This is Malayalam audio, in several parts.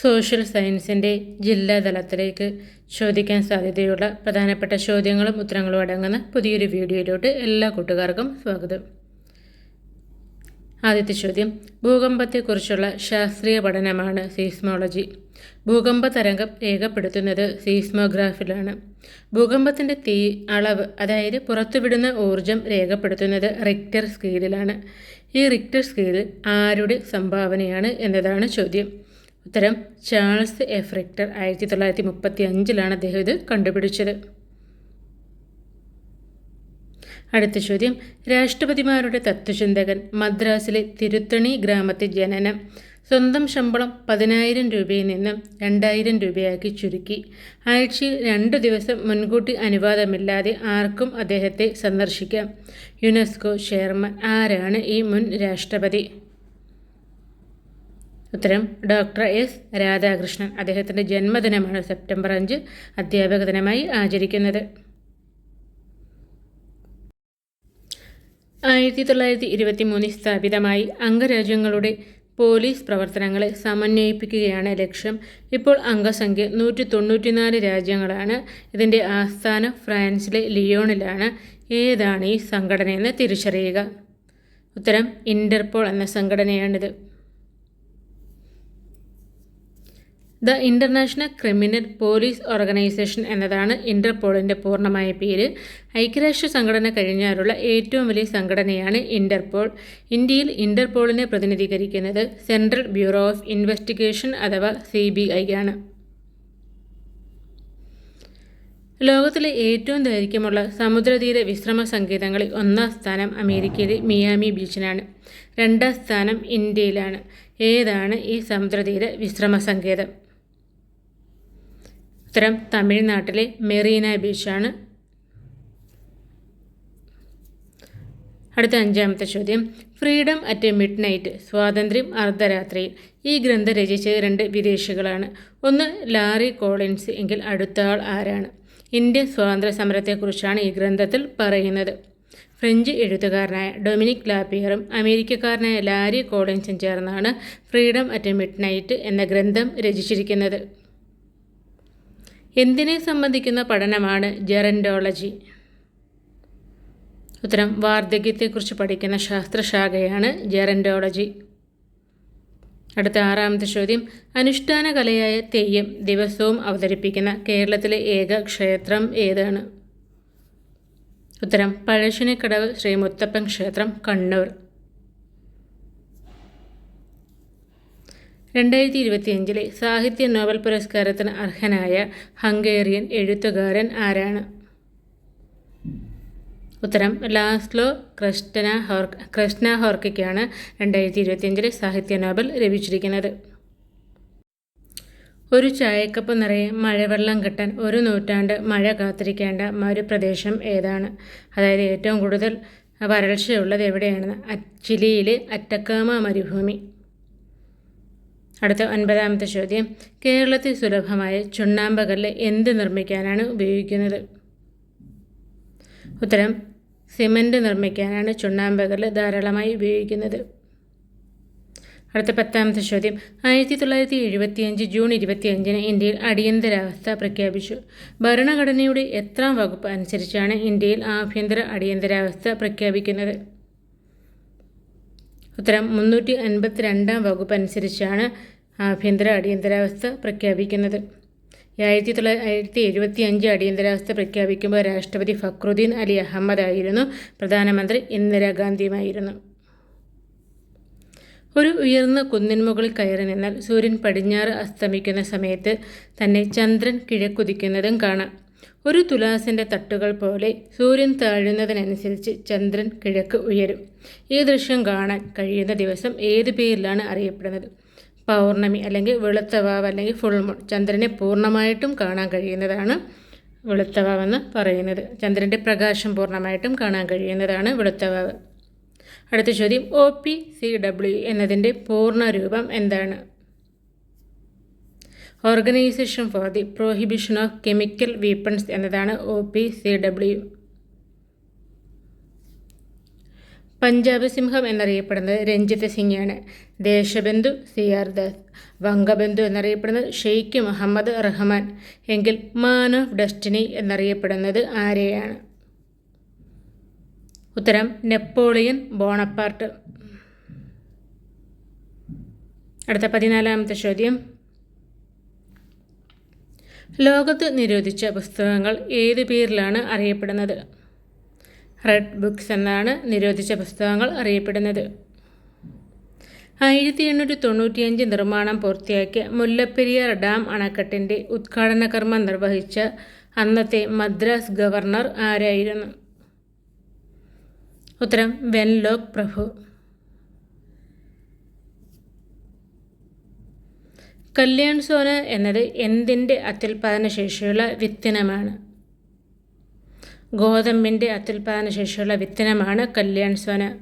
സോഷ്യൽ സയൻസിന്റെ ജില്ലാതലത്തിലേക്ക് ചോദിക്കാൻ സാധ്യതയുള്ള പ്രധാനപ്പെട്ട ചോദ്യങ്ങളും ഉത്തരങ്ങളും അടങ്ങുന്ന പുതിയൊരു വീഡിയോയിലോട്ട് എല്ലാ കൂട്ടുകാർക്കും സ്വാഗതം. ആദ്യത്തെ ചോദ്യം ഭൂകമ്പത്തെക്കുറിച്ചുള്ള ശാസ്ത്രീയ പഠനമാണ് സീസ്മോളജി. ഭൂകമ്പ തരംഗം രേഖപ്പെടുത്തുന്നത് സീസ്മോഗ്രാഫിലാണ്. ഭൂകമ്പത്തിന്റെ തീ അളവ് അതായത് പുറത്തുവിടുന്ന ഊർജം രേഖപ്പെടുത്തുന്നത് റിക്ടർ സ്കെയിലിലാണ്. ഈ റിക്ടർ സ്കെയിലിൽ ആരുടെ സംഭാവനയാണ് എന്നതാണ് ചോദ്യം. ഉത്തരം ചാൾസ് എഫ് റിക്ടർ ആയിരത്തി തൊള്ളായിരത്തി മുപ്പത്തി അഞ്ചിലാണ് അദ്ദേഹം ഇത് കണ്ടുപിടിച്ചത്. അടുത്ത ചോദ്യം രാഷ്ട്രപതിമാരുടെ തത്വചിന്തകൻ മദ്രാസിലെ തിരുത്തണി ഗ്രാമത്തെ ജനനം സ്വന്തം ശമ്പളം പതിനായിരം രൂപയിൽ നിന്നും രണ്ടായിരം രൂപയാക്കി ചുരുക്കി. ആഴ്ചയിൽ രണ്ട് ദിവസം മുൻകൂട്ടി അനുവാദമില്ലാതെ ആർക്കും അദ്ദേഹത്തെ സന്ദർശിക്കാം. യുനെസ്കോ ചെയർമാൻ ആരാണ് ഈ മുൻ രാഷ്ട്രപതി? ഉത്തരം ഡോക്ടർ എസ്. രാധാകൃഷ്ണൻ. അദ്ദേഹത്തിന്റെ ജന്മദിനമാണ് സെപ്റ്റംബർ അഞ്ച് അധ്യാപക ദിനമായി ആചരിക്കുന്നത്. ആയിരത്തി തൊള്ളായിരത്തി ഇരുപത്തി മൂന്നിൽ സ്ഥാപിതമായി അംഗരാജ്യങ്ങളുടെ പോലീസ് പ്രവർത്തനങ്ങളെ സമന്വയിപ്പിക്കുകയാണ് ലക്ഷ്യം. ഇപ്പോൾ അംഗസംഖ്യ നൂറ്റി തൊണ്ണൂറ്റിനാല് രാജ്യങ്ങളാണ്. ഇതിന്റെ ആസ്ഥാനം ഫ്രാൻസിലെ ലിയോണിലാണ്. ഏതാണ് ഈ സംഘടനയെന്ന് തിരിച്ചറിയുക. ഉത്തരം ഇന്റർപോൾ എന്ന സംഘടനയാണിത്. The International Criminal Police Organisation എന്നതാണ് ഇന്റർപോളിന്റെ പൂർണമായ പേര്. ഐക്യരാഷ്ട്ര സംഘടന കഴിഞ്ഞാലുള്ള ഏറ്റവും വലിയ സംഘടനയാണ് ഇന്റർപോൾ ഇന്ത്യയിൽ ഇന്റർപോളിനെ പ്രതിനിധീകരിക്കുന്നത് സെൻട്രൽ ബ്യൂറോ ഓഫ് ഇൻവെസ്റ്റിഗേഷൻ അഥവാ സി ആണ്. ലോകത്തിലെ ഏറ്റവും ദൈർഘ്യമുള്ള സമുദ്രതീര വിശ്രമ സങ്കേതങ്ങളിൽ ഒന്നാം സ്ഥാനം അമേരിക്കയിലെ മിയാമി ബീച്ചിനാണ്. രണ്ടാം സ്ഥാനം ഇന്ത്യയിലാണ്. ഏതാണ് ഈ സമുദ്രതീര വിശ്രമ സങ്കേതം? ഉത്തരം തമിഴ്നാട്ടിലെ മെറീന ബീച്ചാണ്. അടുത്ത അഞ്ചാമത്തെ ചോദ്യം. ഫ്രീഡം അറ്റ് മിഡ് നൈറ്റ് സ്വാതന്ത്ര്യം അർദ്ധരാത്രിയിൽ. ഈ ഗ്രന്ഥം രചിച്ച രണ്ട് വിദേശികളാണ്. ഒന്ന് ലാറി കോളിൻസ് എങ്കിൽ അടുത്ത ആൾ ആരാണ്? ഇന്ത്യൻ സ്വാതന്ത്ര്യ സമരത്തെക്കുറിച്ചാണ് ഈ ഗ്രന്ഥത്തിൽ പറയുന്നത്. ഫ്രഞ്ച് എഴുത്തുകാരനായ ഡൊമിനിക് ലാപ്പിയറും അമേരിക്കക്കാരനായ ലാരി കോളിൻസും ചേർന്നാണ് ഫ്രീഡം അറ്റ് മിഡ് നൈറ്റ് എന്ന ഗ്രന്ഥം രചിച്ചിരിക്കുന്നത്. എന്തിനെ സംബന്ധിക്കുന്ന പഠനമാണ് ജെറൻഡോളജി? ഉത്തരം വാർദ്ധക്യത്തെക്കുറിച്ച് പഠിക്കുന്ന ശാസ്ത്രശാഖയാണ് ജെറൻഡോളജി. അടുത്ത ആറാമത്തെ ചോദ്യം അനുഷ്ഠാന കലയായ തെയ്യം ദിവസവും അവതരിപ്പിക്കുന്ന കേരളത്തിലെ ഏക ക്ഷേത്രം ഏതാണ്? ഉത്തരം പഴശ്ശിനിക്കടവ് ശ്രീ മുത്തപ്പൻ ക്ഷേത്രം കണ്ണൂർ. രണ്ടായിരത്തി ഇരുപത്തിയഞ്ചിലെ സാഹിത്യ നോബൽ പുരസ്കാരത്തിന് അർഹനായ ഹംഗേറിയൻ എഴുത്തുകാരൻ ആരാണ്? ഉത്തരം ലാസ്ലോ ക്രിസ്റ്റന ഹോർ ക്രിസ്റ്റന ഹോർക്കയ്ക്കാണ് രണ്ടായിരത്തി ഇരുപത്തിയഞ്ചിലെ സാഹിത്യ നോബൽ ലഭിച്ചിരിക്കുന്നത്. ഒരു ചായക്കപ്പ് നിറയെ മഴവെള്ളം കിട്ടാൻ ഒരു നൂറ്റാണ്ട് മഴ കാത്തിരിക്കേണ്ട മരുപ്രദേശം ഏതാണ്? അതായത് ഏറ്റവും കൂടുതൽ വരൾച്ചയുള്ളത് എവിടെയാണെന്ന് ചിലിയിലെ അറ്റക്കാമ മരുഭൂമി. അടുത്ത ഒൻപതാമത്തെ ചോദ്യം. കേരളത്തിൽ സുലഭമായ ചുണ്ണാമ്പകല്ല് എന്ത് നിർമ്മിക്കാനാണ് ഉപയോഗിക്കുന്നത്? ഉത്തരം സിമന്റ് നിർമ്മിക്കാനാണ് ചുണ്ണാമ്പകല്ല് ധാരാളമായി ഉപയോഗിക്കുന്നത്. അടുത്ത പത്താമത്തെ ചോദ്യം. ആയിരത്തി തൊള്ളായിരത്തി എഴുപത്തിയഞ്ച് ജൂൺ ഇരുപത്തിയഞ്ചിന് ഇന്ത്യയിൽ അടിയന്തരാവസ്ഥ പ്രഖ്യാപിച്ചു. ഭരണഘടനയുടെ എത്രാം വകുപ്പ് അനുസരിച്ചാണ് ഇന്ത്യയിൽ ആഭ്യന്തര അടിയന്തരാവസ്ഥ പ്രഖ്യാപിക്കുന്നത്? ഉത്തരം മുന്നൂറ്റി അൻപത്തി രണ്ടാം വകുപ്പ് അനുസരിച്ചാണ് ആഭ്യന്തര അടിയന്തരാവസ്ഥ പ്രഖ്യാപിക്കുന്നത്. ആയിരത്തി തൊള്ളായിരത്തി എഴുപത്തി അഞ്ച് അടിയന്തരാവസ്ഥ പ്രഖ്യാപിക്കുമ്പോൾ രാഷ്ട്രപതി ഫക്രുദ്ദീൻ അലി അഹമ്മദായിരുന്നു പ്രധാനമന്ത്രി ഇന്ദിരാഗാന്ധിയുമായിരുന്നു. ഒരു ഉയർന്ന കുന്നിൻ മുകളിൽ കയറി നിന്നാൽ സൂര്യൻ പടിഞ്ഞാറ് അസ്തമിക്കുന്ന സമയത്ത് തന്നെ ചന്ദ്രൻ കിഴക്കുതിക്കുന്നതും കാണാം. ഒരു തുലാസിന്റെ തട്ടുകൾ പോലെ സൂര്യൻ താഴുന്നതിനനുസരിച്ച് ചന്ദ്രൻ കിഴക്ക് ഉയരും. ഈ ദൃശ്യം കാണാൻ കഴിയുന്ന ദിവസം ഏത് പേരിലാണ് അറിയപ്പെടുന്നത്? പൗർണമി അല്ലെങ്കിൽ വെളുത്തവാവ് അല്ലെങ്കിൽ ഫുൾ മൂൺ ചന്ദ്രനെ പൂർണമായിട്ടും കാണാൻ കഴിയുന്നതാണ് വെളുത്തവാവെന്ന് പറയുന്നത്. ചന്ദ്രന്റെ പ്രകാശം പൂർണമായിട്ടും കാണാൻ കഴിയുന്നതാണ് വെളുത്തവാവ്. അടുത്ത ചോദ്യം ഒ പി സി ഡബ്ല്യു എന്നതിന്റെ പൂർണ രൂപം എന്താണ്? Organisation for the prohibition of chemical weapons എന്നതാണ് O P C W Punjab സിംഹം എന്നറിയപ്പെടുന്നത് Ranjit സിംഗാണ്. Deshbandhu C R Das. Bangabandhu എന്നറിയപ്പെടുന്നത് ഷെയ്ഖ് മുഹമ്മദ് റഹ്മാൻ. എങ്കിൽ മാൻ ഓഫ് ഡെസ്റ്റിനി എന്നറിയപ്പെടുന്നത് ആരെയാണ്? ഉത്തരം നെപ്പോളിയൻ ബോണപ്പാർട്ട്. അടുത്ത പതിനാലാമത്തെ ചോദ്യം. ലോകത്ത് നിരോധിച്ച പുസ്തകങ്ങൾ ഏത് പേരിലാണ് അറിയപ്പെടുന്നത്? റെഡ് ബുക്സ് എന്നാണ് നിരോധിച്ച പുസ്തകങ്ങൾ അറിയപ്പെടുന്നത്. ആയിരത്തി എണ്ണൂറ്റി തൊണ്ണൂറ്റിയഞ്ച് നിർമ്മാണം പൂർത്തിയാക്കിയ മുല്ലപ്പെരിയാർ ഡാം അണക്കെട്ടിന്റെ ഉദ്ഘാടന കർമ്മം നിർവഹിച്ച അന്നത്തെ മദ്രാസ് ഗവർണർ ആരായിരുന്നു? ഉത്തരം വെൻലോക് പ്രഭു. കല്യാൺ സോന എന്നത് എന്തിന്റെ അത്യുൽപാദന ശേഷിയുള്ള വിത്തിനമാണ്? ഗോതമ്പിന്റെ അത്യുൽപാദന ശേഷിയുള്ള വിത്തനമാണ് Kalyan Sona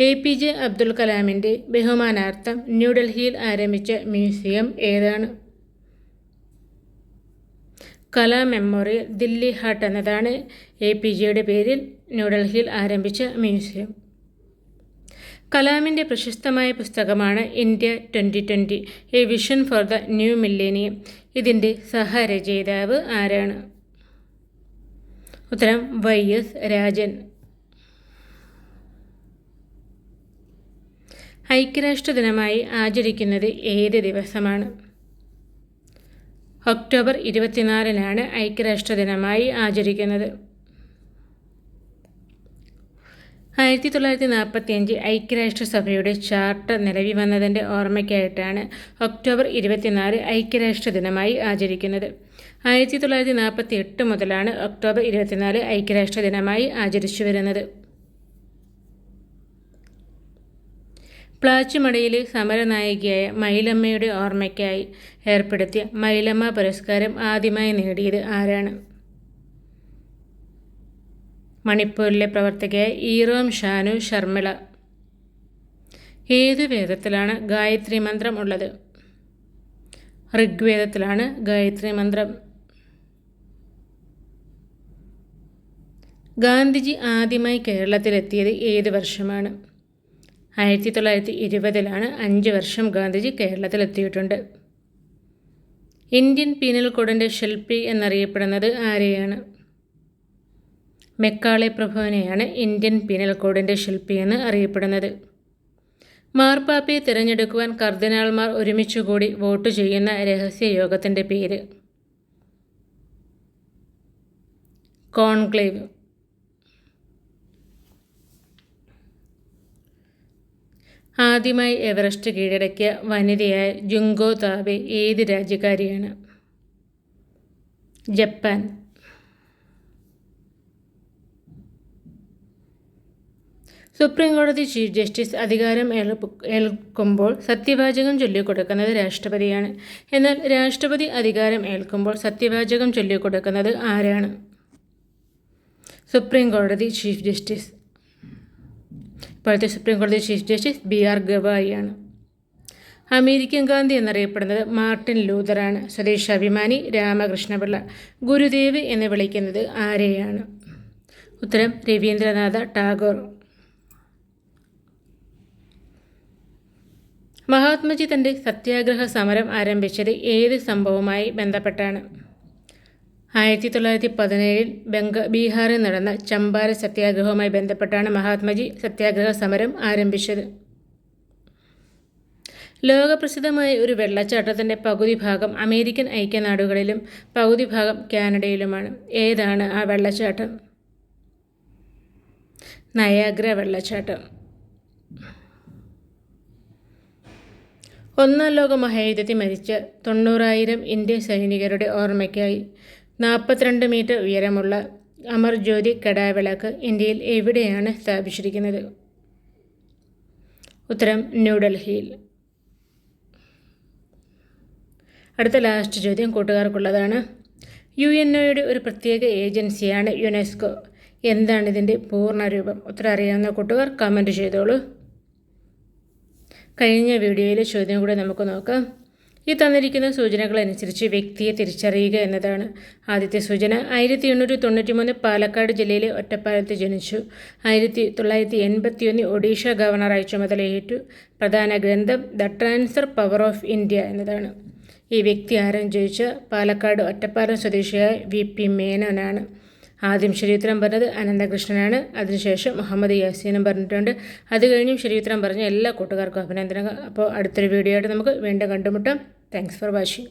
A P J Abdul കലാമിന്റെ ബഹുമാനാർത്ഥം ന്യൂഡൽഹിയിൽ ആരംഭിച്ച മ്യൂസിയം ഏതാണ്? കലാ മെമ്മോറിയൽ ദില്ലി ഹാട്ട് എന്നതാണ് എ പി ജെയുടെ പേരിൽ ന്യൂഡൽഹിയിൽ ആരംഭിച്ച മ്യൂസിയം. കലാമിന്റെ പ്രശസ്തമായ പുസ്തകമാണ് India twenty twenty a vision for the new millennium. ഇതിന്റെ സഹരചയിതാവ് ആരാണ്? ഉത്തരം വൈ എസ് രാജൻ. ഐക്യരാഷ്ട്ര ദിനമായി ആചരിക്കുന്നത് ഏത് ദിവസമാണ്? ഒക്ടോബർ ഇരുപത്തിനാലിനാണ് ഐക്യരാഷ്ട്ര ദിനമായി ആചരിക്കുന്നത്. ആയിരത്തി തൊള്ളായിരത്തി നാൽപ്പത്തിയഞ്ച് ഐക്യരാഷ്ട്രസഭയുടെ ചാർട്ടർ നിലവിൽ വന്നതിന്റെ ഓർമ്മയ്ക്കായിട്ടാണ് ഒക്ടോബർ ഇരുപത്തിനാല് ഐക്യരാഷ്ട്ര ദിനമായി ആചരിക്കുന്നത്. ആയിരത്തി തൊള്ളായിരത്തി നാൽപ്പത്തി എട്ട് മുതലാണ് ഒക്ടോബർ ഇരുപത്തിനാല് ഐക്യരാഷ്ട്ര ദിനമായി ആചരിച്ചു വരുന്നത്. പ്ലാച്ചിമടയിലെ സമരനായികയായ മൈലമ്മയുടെ ഓർമ്മയ്ക്കായി ഏർപ്പെടുത്തിയ മൈലമ്മ പുരസ്കാരം ആദ്യമായി നേടിയത് ആരാണ്? മണിപ്പൂരിലെ പ്രവർത്തകയായ ഈറോം ഷാനു ശർമിള ഏതു വേദത്തിലാണ് ഗായത്രി മന്ത്രം ഉള്ളത്? ഋഗ്വേദത്തിലാണ് ഗായത്രി മന്ത്രം. ഗാന്ധിജി ആദ്യമായി കേരളത്തിലെത്തിയത് ഏത് വർഷമാണ്? ആയിരത്തി തൊള്ളായിരത്തി ഇരുപതിലാണ് അഞ്ച് വർഷം ഗാന്ധിജി കേരളത്തിലെത്തിയിട്ടുണ്ട്. ഇന്ത്യൻ പീനൽ കോഡിന്റെ ശില്പി എന്നറിയപ്പെടുന്നത് ആരെയാണ്? മെക്കാളെ പ്രഭുവിനെയാണ് ഇന്ത്യൻ പീനൽ കോഡിന്റെ ശില്പിയെന്ന് അറിയപ്പെടുന്നത്. മാർപ്പാപ്പയെ തിരഞ്ഞെടുക്കുവാൻ കർദിനാൾമാർ ഒരുമിച്ചുകൂടി വോട്ട് ചെയ്യുന്ന രഹസ്യ യോഗത്തിന്റെ പേര്. കോൺക്ലേവ്. ആദ്യമായി എവറസ്റ്റ് കീഴടക്കിയ വനിതയായ ജുങ്കോ താബെ ഏത് രാജ്യക്കാരിയാണ്? ജപ്പാൻ. സുപ്രീം കോടതി ചീഫ് ജസ്റ്റിസ് അധികാരം ഏൽക്കുമ്പോൾ സത്യവാചകം ചൊല്ലിക്കൊടുക്കുന്നത് രാഷ്ട്രപതിയാണ്. എന്നാൽ രാഷ്ട്രപതി അധികാരം ഏൽക്കുമ്പോൾ സത്യവാചകം ചൊല്ലിക്കൊടുക്കുന്നത് ആരാണ്? സുപ്രീം കോടതി ചീഫ് ജസ്റ്റിസ്. ഇപ്പോഴത്തെ സുപ്രീം കോടതി ചീഫ് ജസ്റ്റിസ് ബി ആർ ഗവായിയാണ്. അമേരിക്കൻ ഗാന്ധി എന്നറിയപ്പെടുന്നത് മാർട്ടിൻ ലൂതറാണ്. സ്വദേശാഭിമാനി രാമകൃഷ്ണപിള്ള. ഗുരുദേവ് എന്ന് വിളിക്കുന്നത് ആരെയാണ്? ഉത്തരം രവീന്ദ്രനാഥ ടാഗോർ. മഹാത്മജി തന്റെ സത്യാഗ്രഹ സമരം ആരംഭിച്ചത് ഏത് സംഭവവുമായി ബന്ധപ്പെട്ടാണ്? ആയിരത്തി തൊള്ളായിരത്തി പതിനേഴിൽ ബംഗ ബീഹാറിൽ നടന്ന ചമ്പാര സത്യാഗ്രഹവുമായി ബന്ധപ്പെട്ടാണ് മഹാത്മജി സത്യാഗ്രഹ സമരം ആരംഭിച്ചത്. ലോകപ്രസിദ്ധമായ ഒരു വെള്ളച്ചാട്ടത്തിന്റെ പകുതി ഭാഗം അമേരിക്കൻ ഐക്യനാടുകളിലും പകുതി ഭാഗം കാനഡയിലുമാണ്. ഏതാണ് ആ വെള്ളച്ചാട്ടം? നയാഗ്ര വെള്ളച്ചാട്ടം. ഒന്നാം ലോക മഹായുദ്ധത്തിൽ മരിച്ച തൊണ്ണൂറായിരം ഇന്ത്യൻ സൈനികരുടെ ഓർമ്മയ്ക്കായി നാൽപ്പത്തിരണ്ട് മീറ്റർ ഉയരമുള്ള അമർ ജ്യോതി കടാവിളക്ക് ഇന്ത്യയിൽ എവിടെയാണ് സ്ഥാപിച്ചിരിക്കുന്നത്? ഉത്തരം ന്യൂഡൽഹിയിൽ. അടുത്ത ലാസ്റ്റ് ചോദ്യം കൂട്ടുകാർക്കുള്ളതാണ്. യു എൻ ഒയുടെ ഒരു പ്രത്യേക ഏജൻസിയാണ് യുനെസ്കോ. എന്താണ് ഇതിന്റെ പൂർണരൂപം ഉത്തരം അറിയാവുന്ന കൂട്ടുകാർ കമന്റ് ചെയ്തോളൂ. കഴിഞ്ഞ വീഡിയോയിലെ ചോദ്യം കൂടെ നമുക്ക് നോക്കാം. ഈ തന്നിരിക്കുന്ന സൂചനകൾ അനുസരിച്ച് വ്യക്തിയെ തിരിച്ചറിയുക എന്നതാണ്. ആദ്യത്തെ സൂചന ആയിരത്തി എണ്ണൂറ്റി തൊണ്ണൂറ്റി മൂന്ന് പാലക്കാട് ജില്ലയിലെ ഒറ്റപ്പാലത്ത് ജനിച്ചു. ആയിരത്തി തൊള്ളായിരത്തി എൺപത്തിയൊന്ന് ഒഡീഷ ഗവർണറായി ചുമതലയേറ്റു. പ്രധാന ഗ്രന്ഥം the transfer power of India എന്നതാണ്. ഈ വ്യക്തി ആരെന്ന് ജയിച്ച പാലക്കാട് ഒറ്റപ്പാലം സ്വദേശിയായ വി പി മേനോനാണ്. ആദ്യം ശരിയുത്തരം പറഞ്ഞത് അനന്തകൃഷ്ണനാണ്. അതിനുശേഷം മുഹമ്മദ് യാസീനും പറഞ്ഞിട്ടുണ്ട്. അത് കഴിഞ്ഞും ശരിയുത്തരം പറഞ്ഞ എല്ലാ കൂട്ടുകാർക്കും അഭിനന്ദനങ്ങൾ. അപ്പോൾ അടുത്തൊരു വീഡിയോ ആയിട്ട് നമുക്ക് വീണ്ടും കണ്ടുമുട്ടാം. Thanks for watching